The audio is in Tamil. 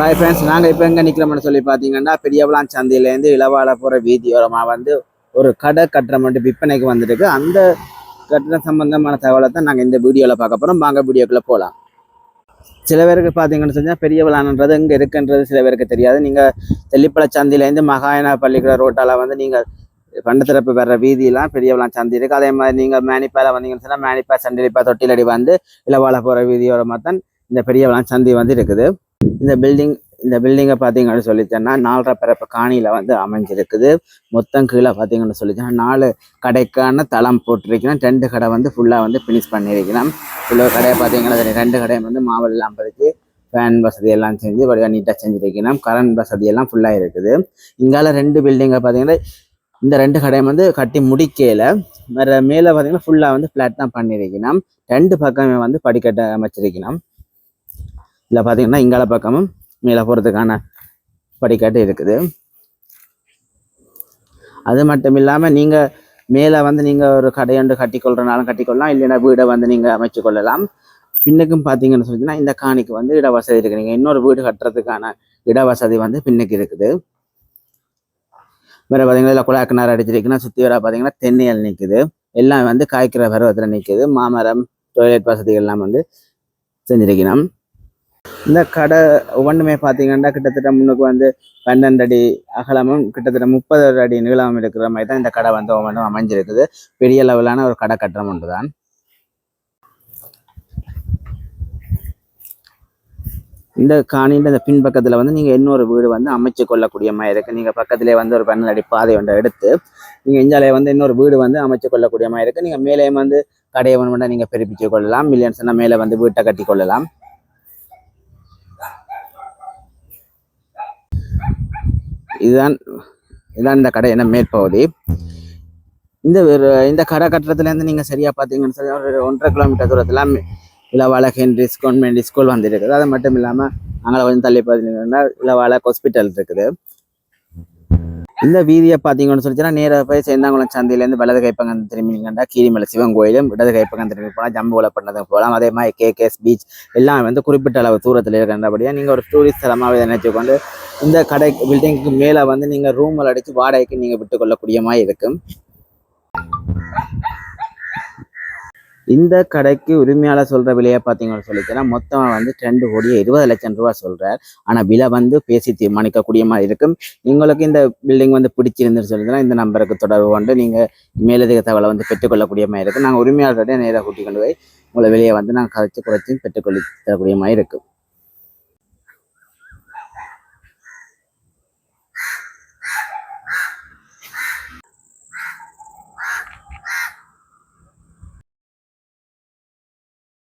ஹாய் ஃப்ரெண்ட்ஸ் நாங்கள் இப்போ எங்கே நிற்கிறோம்னு சொல்லி பார்த்தீங்கன்னா பெரியவளாம் சந்தையிலேருந்து இளவால போகிற வீதியோரமாக வந்து ஒரு கடை கட்டுறம் மட்டும் விற்பனைக்கு வந்துருக்கு. அந்த கட்டிடம் சம்பந்தமான தகவலை தான் நாங்கள் இந்த வீடியோவில் பார்க்க போகிறோம் வாங்க வீடியோக்குள்ளே போகலாம் சில பேருக்கு பார்த்தீங்கன்னு சொன்னால் பெரியவளானன்றது இங்கே இருக்குன்றது சில பேருக்கு தெரியாது. நீங்கள் தெல்லிப்பள சந்தையிலேருந்து மகாயனா பள்ளிக்கூட ரோட்டால் வந்து நீங்கள் பண்டத்திறப்பு வர்ற வீதியெல்லாம் பெரியவளாம் சந்தை இருக்குது அதே மாதிரி நீங்கள் மேனிப்பால வந்தீங்கன்னு சொன்னால் மேனிப்பா சண்டிலிப்பா தொட்டிலடி வந்து இளவால போகிற வீதியோரமாக தான் இந்த பெரியவளாம் சந்தை வந்து இருக்குது. இந்த பில்டிங் இந்த பில்டிங்கை பார்த்தீங்கன்னு சொல்லிச்சேன்னா நாலரை பிறப்பு காணியில் வந்து அமைஞ்சிருக்குது. மொத்தம் கீழே பார்த்தீங்கன்னு சொல்லிச்சேன்னா நாலு கடைக்கான தளம் போட்டிருக்கிறேன் ரெண்டு கடை வந்து ஃபுல்லாக வந்து ஃபினிஷ் பண்ணியிருக்கிறேன் ஃபுல்லாக கடையை பார்த்தீங்கன்னா ரெண்டு கடையும் வந்து மாவெல்லாம் பதிச்சு ஃபேன் வசதி எல்லாம் செஞ்சு வடிவாக நீட்டாக செஞ்சுருக்கணும் கரண்ட் வசதி எல்லாம் ஃபுல்லாக இருக்குது. இங்கால ரெண்டு பில்டிங்கை பார்த்தீங்கன்னா இந்த ரெண்டு கடையும் வந்து கட்டி முடிக்கையில் வேற மேலே பார்த்தீங்கன்னா ஃபுல்லாக வந்து ஃப்ளாட் தான் பண்ணியிருக்கணும் ரெண்டு பக்கமே வந்து படிக்கட்டை அமைச்சிருக்கணும் இதில் பார்த்தீங்கன்னா இங்கால பக்கமும் மேலே போகிறதுக்கான படிக்கட்டு இருக்குது. அது மட்டும் இல்லாமல் நீங்கள் மேலே வந்து நீங்கள் ஒரு கடையொன்று கட்டிக்கொள்றனாலும் கட்டிக்கொள்ளலாம் இல்லைன்னா வீடை வந்து நீங்கள் அமைச்சு கொள்ளலாம். பின்னுக்கும் பார்த்தீங்கன்னு சொல்லிச்சுன்னா இந்த காணிக்கு வந்து இட வசதி இருக்குது. நீங்கள் இன்னொரு வீடு கட்டுறதுக்கான இட வசதி வந்து பின்னுக்கு இருக்குது. வேறு பார்த்தீங்கன்னா இதில் குழா கிணறு அடிச்சிருக்குன்னா சுற்றி வர பார்த்தீங்கன்னா தென்னையல் நிற்குது எல்லாம் வந்து காய்க்கிற பருவத்தில் நிற்குது மாமரம் டொய்லெட் வசதிகள் எல்லாம் வந்து செஞ்சிருக்கிறோம் இந்த கடை ஒவ்வொன்றுமே பார்த்தீங்கன்னா கிட்டத்தட்ட முன்னுக்கு வந்து பன்னெண்டு அடி அகலமும் கிட்டத்தட்ட முப்பது அடி நீளமும் இருக்கிற மாதிரி தான் இந்த கடை வந்து ஒவ்வொன்றும் அமைஞ்சிருக்குது. பெரிய லெவலான ஒரு கடை கட்டணம் ஒன்று தான் இந்த காணியில் இந்த பின்பக்கத்தில் வந்து நீங்கள் இன்னொரு வீடு வந்து அமைச்சு கொள்ளக்கூடிய மாதிரி இருக்குது நீங்கள் பக்கத்திலே வந்து ஒரு பன்னெண்டு அடி பாதை ஒன்றை எடுத்து நீங்கள் இஞ்சாலே வந்து இன்னொரு வீடு வந்து அமைச்சு கொள்ளக்கூடிய மாதிரி இருக்குது நீங்கள் மேலேயும் வந்து கடையை ஒன்று நீங்கள் பெருப்பிச்சு கொள்ளலாம். மில்லியன்ஸ்னா மேலே வந்து வீட்டை கட்டி கொள்ளலாம். இதுதான் இதுதான் இந்த கடை என்ன மேற்பகுதி. இந்த இந்த கடை கட்டுறதுலேருந்து நீங்கள் சரியாக பார்த்தீங்கன்னு சொல்லி ஒரு ஒன்றரை கிலோமீட்டர் தூரத்தில் இளவால ஹென்ரிஸ் கவர்மெண்ட் ஸ்கூல் வந்துருக்குது. அது மட்டும் இல்லாமல் அங்கே கொஞ்சம் தள்ளி பார்த்தீங்கன்னா இளவால ஹாஸ்பிட்டல் இருக்குது. இந்த வீதியை பார்த்தீங்கன்னு சொல்லிச்சுன்னா நேராக போய் சேந்தாங்குளம் சந்தையிலேருந்து வலது கைப்பக்கம் திரும்பிங்கன்னா கீரிமலை சிவன் கோயிலும் இடது கைப்பக்கம் திரும்பி போனால் ஜம்புவலை பண்ணதுக்கு போகலாம் அதே மாதிரி கேகேஎஸ் பீச் எல்லாம் வந்து குறிப்பிட்ட அளவு தூரத்தில் இருக்கின்றபடியாக நீங்கள் ஒரு டூரிஸ்ட் தலமாக நினைச்சுக்கொண்டு இந்த கடை பில்டிங்க்கு மேலே வந்து நீங்கள் ரூமில் அடித்து வாடகைக்கு நீங்கள் விட்டுக்கொள்ளக்கூடிய மாதிரி இருக்கும். இந்த கடைக்கு உரிமையாளர் சொல்ற விலையை பார்த்தீங்கன்னு சொல்லிச்சுன்னா மொத்தம் வந்து ரெண்டு கோடியே இருபது லட்சம் ரூபா சொல்றார். ஆனால் விலை வந்து பேசி தீர்மானிக்கக்கூடிய மாதிரி இருக்கும். உங்களுக்கு இந்த பில்டிங் வந்து பிடிச்சிருந்துன்னு சொல்லிச்சுன்னா இந்த நம்பருக்கு தொடர்பு கொண்டு நீங்கள் மேலதிக தகவலை வந்து பெற்றுக்கொள்ளக்கூடிய மாதிரி இருக்கும். நாங்கள் உரிமையாளர்கிட்ட நேராக கூட்டிக் கொண்டு போய் உங்களை வெளியே வந்து நாங்கள் கதைச்சு குறைச்சி பெற்றுக்கொள்ளி தரக்கூடிய மாதிரி இருக்கும்.